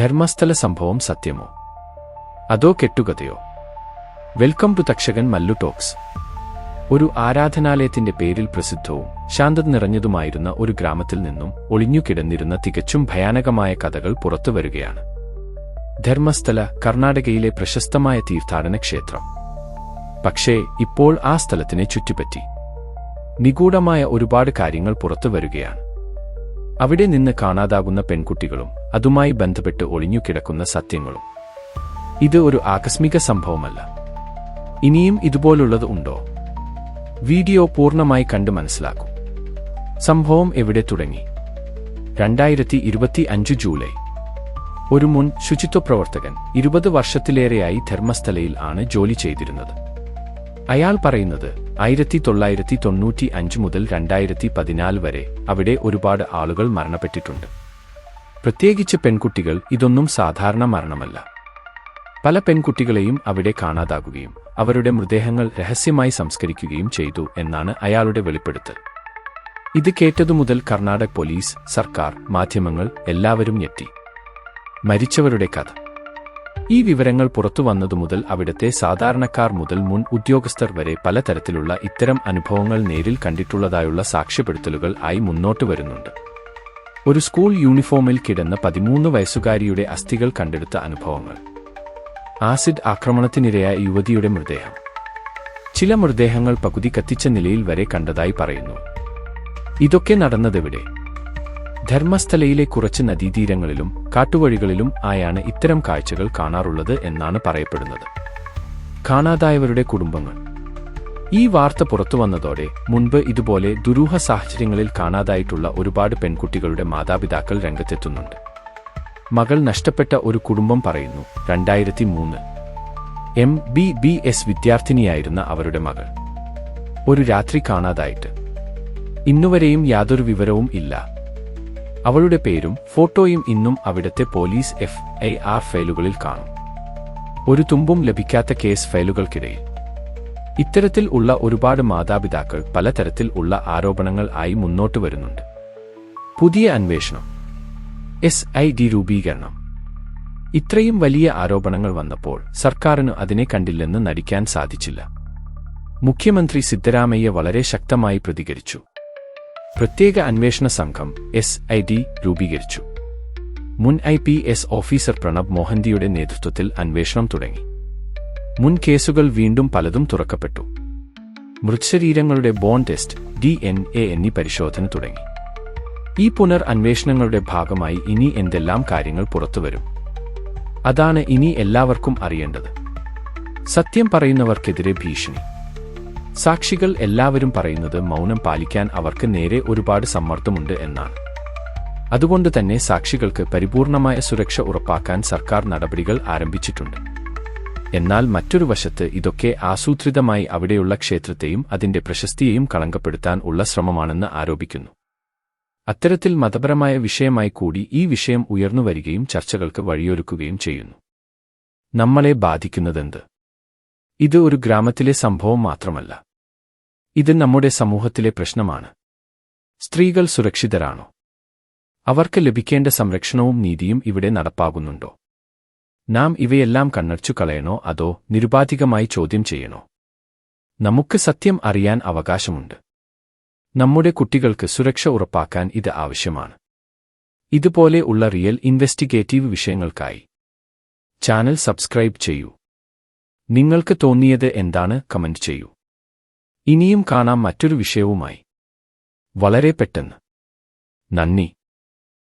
ധർമ്മസ്ഥല സംഭവം സത്യമോ? അതോ കെട്ടുകഥയോ? Welcome to Thakshakan Mallu talks. ഒരു ആരാധനാലയത്തിന്റെ പേരിൽ പ്രസിദ്ധവും ശാന്തത നിറഞ്ഞതുമായിരുന്ന ഒരു ഗ്രാമത്തിൽ നിന്നും ഒളിഞ്ഞുകിടന്നിരുന്ന തികച്ചും ഭയാനകമായ കഥകൾ പുറത്തു വരികയാണ്. ധർമ്മസ്ഥല കർണാടകയിലെ പ്രശസ്തമായ തീർത്ഥാടന ക്ഷേത്രം. പക്ഷേ ഇപ്പോൾ ആ സ്ഥലത്തിനെ ചുറ്റിപ്പറ്റി നിഗൂഢമായ ഒരുപാട് കാര്യങ്ങൾ പുറത്തു വരികയാണ്. അവിടെ നിന്ന് കാണാതാകുന്ന പെൺകുട്ടികളും അതുമായി ബന്ധപ്പെട്ട് ഒളിഞ്ഞുകിടക്കുന്ന സത്യങ്ങളും. ഇത് ഒരു ആകസ്മിക സംഭവമല്ല. ഇനിയും ഇതുപോലുള്ളത് ഉണ്ടോ? വീഡിയോ പൂർണമായി കണ്ടു മനസ്സിലാക്കൂ. സംഭവം എവിടെ തുടങ്ങി? രണ്ടായിരത്തി ഇരുപത്തി അഞ്ച് ജൂലൈ. ഒരു മുൻ ശുചിത്വ പ്രവർത്തകൻ ഇരുപത് വർഷത്തിലേറെയായി ധർമ്മസ്ഥലയിൽ ആണ് ജോലി ചെയ്തിരുന്നത്. അയാൾ പറയുന്നത് ആയിരത്തി തൊള്ളായിരത്തി തൊണ്ണൂറ്റി അഞ്ച് മുതൽ രണ്ടായിരത്തി പതിനാല് വരെ അവിടെ ഒരുപാട് ആളുകൾ മരണപ്പെട്ടിട്ടുണ്ട്. പ്രത്യേകിച്ച് പെൺകുട്ടികൾ ഇതൊന്നും സാധാരണ മരണമല്ല. പല പെൺകുട്ടികളെയും അവിടെ കാണാതാകുകയും അവരുടെ മൃതദേഹങ്ങൾ രഹസ്യമായി സംസ്കരിക്കുകയും ചെയ്തു എന്നാണ് അയാളുടെ വെളിപ്പെടുത്തൽ. ഇത് കേട്ടതുമുതൽ കർണാടക പോലീസ് സർക്കാർ മാധ്യമങ്ങൾ എല്ലാവരും ഞെട്ടി. മരിച്ചവരുടെ കഥ. ഈ വിവരങ്ങൾ പുറത്തു വന്നതു മുതൽ അവിടുത്തെ സാധാരണക്കാർ മുതൽ മുൻ ഉദ്യോഗസ്ഥർ വരെ പലതരത്തിലുള്ള ഇത്തരം അനുഭവങ്ങൾ നേരിൽ കണ്ടിട്ടുള്ളതായുള്ള സാക്ഷ്യപ്പെടുത്തലുകൾ ആയി മുന്നോട്ട് വരുന്നുണ്ട്. ഒരു സ്കൂൾ യൂണിഫോമിൽ കിടന്ന പതിമൂന്ന് വയസ്സുകാരിയുടെ അസ്ഥികൾ കണ്ടെടുത്ത അനുഭവങ്ങൾ. ആസിഡ് ആക്രമണത്തിനിരയായ യുവതിയുടെ മൃതദേഹം. ചില മൃതദേഹങ്ങൾ പകുതി കത്തിച്ച നിലയിൽ വരെ കണ്ടതായി പറയുന്നു. ഇതൊക്കെ നടന്നതെവിടെ? ധർമ്മസ്ഥലയിലെ കുറച്ച് നദീതീരങ്ങളിലും കാട്ടുവഴികളിലും ആയാണ് ഇത്തരം കാഴ്ചകൾ കാണാറുള്ളത് എന്നാണ് പറയപ്പെടുന്നത്. കാണാതായവരുടെ കുടുംബങ്ങൾ. ഈ വാർത്ത പുറത്തു വന്നതോടെ മുൻപ് ഇതുപോലെ ദുരൂഹ സാഹചര്യങ്ങളിൽ കാണാതായിട്ടുള്ള ഒരുപാട് പെൺകുട്ടികളുടെ മാതാപിതാക്കൾ രംഗത്തെത്തുന്നുണ്ട്. മകൾ നഷ്ടപ്പെട്ട ഒരു കുടുംബം പറയുന്നു രണ്ടായിരത്തി മൂന്ന് എം ബി ബി എസ് വിദ്യാർത്ഥിനിയായിരുന്ന അവരുടെ മകൾ. ഒരു രാത്രി കാണാതായിട്ട്. ഇന്നുവരെയും യാതൊരു വിവരവും ഇല്ല. അവളുടെ പേരും ഫോട്ടോയും ഇന്നും അവിടുത്തെ പോലീസ് എഫ് ഐ ആർ ഫയലുകളിൽ കാണും. ഒരു തുമ്പും ലഭിക്കാത്ത കേസ് ഫയലുകൾക്കിടയിൽ. ഇത്തരത്തിൽ ഉള്ള ഒരുപാട് മാതാപിതാക്കൾ പലതരത്തിൽ ഉള്ള ആരോപണങ്ങൾ ആയി മുന്നോട്ട് വരുന്നുണ്ട്. പുതിയ അന്വേഷണം. എസ് ഐ ഡി രൂപീകരണം. ഇത്രയും വലിയ ആരോപണങ്ങൾ വന്നപ്പോൾ സർക്കാരിന് അതിനെ കണ്ടില്ലെന്ന് നടിക്കാൻ സാധിച്ചില്ല. മുഖ്യമന്ത്രി സിദ്ധരാമയ്യ വളരെ ശക്തമായി പ്രതികരിച്ചു. പ്രത്യേക അന്വേഷണ സംഘം എസ് ഐ ഡി രൂപീകരിച്ചു. മുൻ I P S officer Pranab മോഹന്തിയുടെ നേതൃത്വത്തിൽ അന്വേഷണം തുടങ്ങി. മുൻ കേസുകൾ വീണ്ടും പലതും തുറക്കപ്പെട്ടു. മൃതശരീരങ്ങളുടെ bone test D N A എന്നീ പരിശോധന തുടങ്ങി. ഈ പുനർ അന്വേഷണങ്ങളുടെ ഭാഗമായി ഇനി എന്തെല്ലാം കാര്യങ്ങൾ പുറത്തുവരും? അതാണ് ഇനി എല്ലാവർക്കും അറിയേണ്ടത്. സത്യം പറയുന്നവർക്കെതിരെ ഭീഷണി. സാക്ഷികൾ എല്ലാവരും പറയുന്നത് മൗനം പാലിക്കാൻ അവർക്ക് നേരെ ഒരുപാട് സമ്മർദ്ദമുണ്ട് എന്നാണ്. അതുകൊണ്ട് തന്നെ സാക്ഷികൾക്ക് പരിപൂർണമായ സുരക്ഷ ഉറപ്പാക്കാൻ സർക്കാർ നടപടികൾ ആരംഭിച്ചിട്ടുണ്ട്. എന്നാൽ മറ്റൊരു വശത്ത് ഇതൊക്കെ ആസൂത്രിതമായി അവിടെയുള്ള ക്ഷേത്രത്തെയും അതിന്റെ പ്രശസ്തിയെയും കളങ്കപ്പെടുത്താൻ ഉള്ള ശ്രമമാണെന്ന് ആരോപിക്കുന്നു. അത്തരത്തിൽ മതപരമായ വിഷയമായി കൂടി ഈ വിഷയം ഉയർന്നുവരികയും ചർച്ചകൾക്ക് വഴിയൊരുക്കുകയും ചെയ്യുന്നു. നമ്മളെ ബാധിക്കുന്നതെന്ത്? ഇത് ഒരു ഗ്രാമത്തിലെ സംഭവം മാത്രമല്ല. ഇത് നമ്മുടെ സമൂഹത്തിലെ പ്രശ്നമാണ്. സ്ത്രീകൾ സുരക്ഷിതരാണോ? അവർക്ക് ലഭിക്കേണ്ട സംരക്ഷണവും നീതിയും ഇവിടെ നടപ്പാകുന്നുണ്ടോ? നാം ഇവയെല്ലാം കണ്ണടച്ചു കളയണോ അതോ നിരുപാധികമായി ചോദ്യം ചെയ്യണോ? നമുക്ക് സത്യം അറിയാൻ അവകാശമുണ്ട്. നമ്മുടെ കുട്ടികൾക്ക് സുരക്ഷ ഉറപ്പാക്കാൻ ഇത് ആവശ്യമാണ്. ഇതുപോലെ ഉള്ള റിയൽ ഇൻവെസ്റ്റിഗേറ്റീവ് വിഷയങ്ങൾക്കായി ചാനൽ സബ്സ്ക്രൈബ് ചെയ്യൂ. നിങ്ങൾക്ക് തോന്നിയത് എന്താണ് കമന്റ് ചെയ്യൂ. ഇനിയും കാണാം മറ്റൊരു വിഷയവുമായി. വളരെ പെട്ടെന്ന്. നന്ദി.